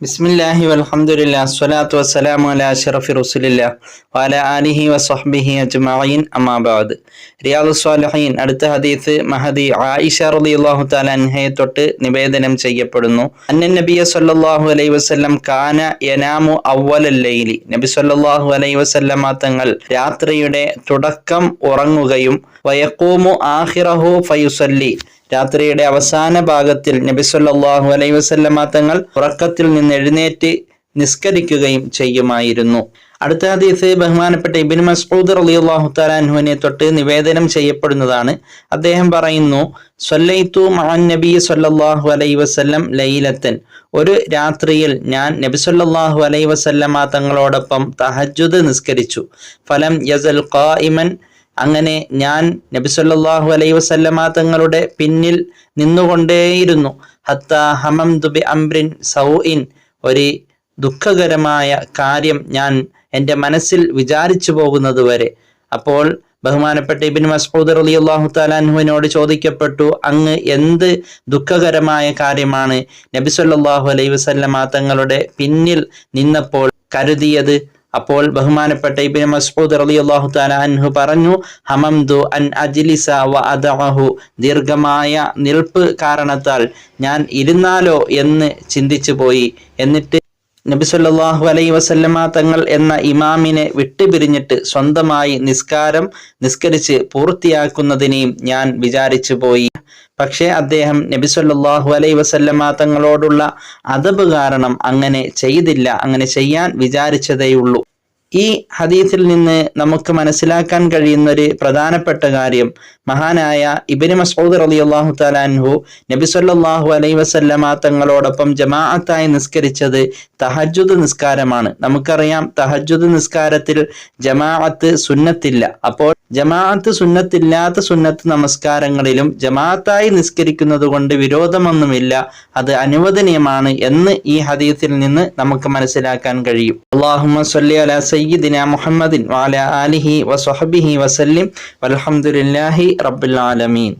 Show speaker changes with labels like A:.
A: ബിസ്മില്ലാഹി വൽഹംദുലില്ലാ സ്വലാത്തു വസ്സലാമു അല അഷറഫി റസുലില്ല വാല ആലിഹി വസ്വഹ്ബിഹി അജ്മഈൻ അമ്മാബാദ് റിയാദു സ്വാലിഹീൻ അടുത്ത ഹദീസ് മഹദി ആയിഷ റളിയല്ലാഹു തആല അൻഹയെ തൊട്ട് നിവേദനം ചെയ്യപ്പെടുന്നു. അന്നൻ നബിയ സല്ലല്ലാഹു അലൈഹി വസല്ലം കാന യനാമു അവ്വലൽ ലൈലി. നബി സല്ലല്ലാഹു അലൈഹി വസല്ലമ തങ്ങൾ രാത്രിയുടെ തുടക്കം ഉറങ്ങുകയും വയക്കൂമു ആഹിറഹു ഫയുസല്ലി. രാത്രിയുടെ അവസാന ഭാഗത്തിൽ നബി സല്ലല്ലാഹു അലൈഹി വസല്ലമ തങ്ങൾ ഉറക്കത്തിൽ നിന്ന് എഴുന്നേറ്റ് നിസ്കരിക്കുകയും ചെയ്യുമായിരുന്നു. അടുത്ത ഹദീസ് ബഹുമാനപ്പെട്ട ഇബിൻ മസ്ഊദ് അലി അള്ളാഹു തലാൻഹുവിനെ തൊട്ട് നിവേദനം ചെയ്യപ്പെടുന്നതാണ്. അദ്ദേഹം പറയുന്നു സൊല്ലൈത്തു മഹാൻ നബി സൊല്ലാഹു അലൈ വസല്ലം ലൈലത്തൻ. ഒരു രാത്രിയിൽ ഞാൻ നബി സല്ലല്ലാഹു അലൈ വസല്ലമ തങ്ങളോടൊപ്പം തഹജുദ് നിസ്കരിച്ചു. ഫലം യസൽ ഖായിമൻ അങ്ങനെ ഞാൻ നബിസല്ലാഹു അലൈഹി വസല്ലമ തങ്ങളുടെ പിന്നിൽ നിന്നുകൊണ്ടേയിരുന്നു. ഹത്ത ഹമം ദുബി അംബ്രിൻ സൗഇൻ. ഒരു ദുഃഖകരമായ കാര്യം ഞാൻ എന്റെ മനസ്സിൽ വിചാരിച്ചു പോകുന്നത് വരെ. അപ്പോൾ ബഹുമാനപ്പെട്ട ഇബിൻ മസ്ഊദ് അലി അള്ളാഹു താലാൻഹുവിനോട് ചോദിക്കപ്പെട്ടു അങ്ങ് എന്ത് ദുഃഖകരമായ കാര്യമാണ് നബി സല്ലല്ലാഹു അലൈഹി വസല്ലമ തങ്ങളുടെ പിന്നിൽ നിന്നപ്പോൾ കരുതിയത്? അപ്പോൾ ബഹുമാനപ്പെട്ട ഇബിൻ മസ്ഊദ് റളിയല്ലാഹു തആല അൻഹു പറഞ്ഞു ഹമംദു അൻ അജ്ലിസ വ അദഅഹു. ദീർഘമായ നിൽപ്പ് കാരണത്താൽ ഞാൻ ഇരുന്നാലോ എന്ന് ചിന്തിച്ചു പോയി. എന്നിട്ട് നബി സല്ലാഹു അലൈ വസല്ലമ തങ്ങൾ എന്ന ഇമാമിനെ വിട്ടുപിരിഞ്ഞിട്ട് സ്വന്തമായി നിസ്കാരം നിസ്കരിച്ച് പൂർത്തിയാക്കുന്നതിനെയും ഞാൻ വിചാരിച്ചു പോയി. പക്ഷേ അദ്ദേഹം നബി സല്ലല്ലാഹു അലൈഹി വസല്ലമ തങ്ങളോടുള്ള അതബ് കാരണം അങ്ങനെ ചെയ്തില്ല അങ്ങനെ ചെയ്യാൻ വിചാരിച്ചതേയുള്ളൂ. ഈ ഹദീസിൽ നിന്ന് നമുക്ക് മനസ്സിലാക്കാൻ കഴിയുന്ന ഒരു പ്രധാനപ്പെട്ട കാര്യം മഹാനായ ഇബിന് മസൂദ് അലി അള്ളാഹു താലാൻഹു നബി സല്ലല്ലാഹു അലൈഹി വസല്ലമ തങ്ങളോടൊപ്പം ജമാഅത്തായി നിസ്കരിച്ചത് തഹജുദ് നിസ്കാരമാണ്. നമുക്കറിയാം തഹജുദ് നിസ്കാരത്തിൽ ജമാഅത്ത് സുന്നത്തില്ല. അപ്പോൾ ജമാഅത്ത് സുന്നത്തില്ലാത്ത സുന്നത്ത് നമസ്കാരങ്ങളിലും ജമാഅത്തായി നിസ്കരിക്കുന്നത് കൊണ്ട് വിരോധമൊന്നുമില്ല. അത് അനുവദനീയമാണ് എന്ന് ഈ ഹദീസിൽ നിന്ന് നമുക്ക് മനസ്സിലാക്കാൻ കഴിയും. അല്ലാഹുമ്മ സല്ലി അലാ സയ്യിദിന മുഹമ്മദിൻ വാല ആലിഹി വസ്വഹബിഹി വസല്ലിം. വൽഹംദുലില്ലാഹി റബ്ബിൽ ആലമീൻ.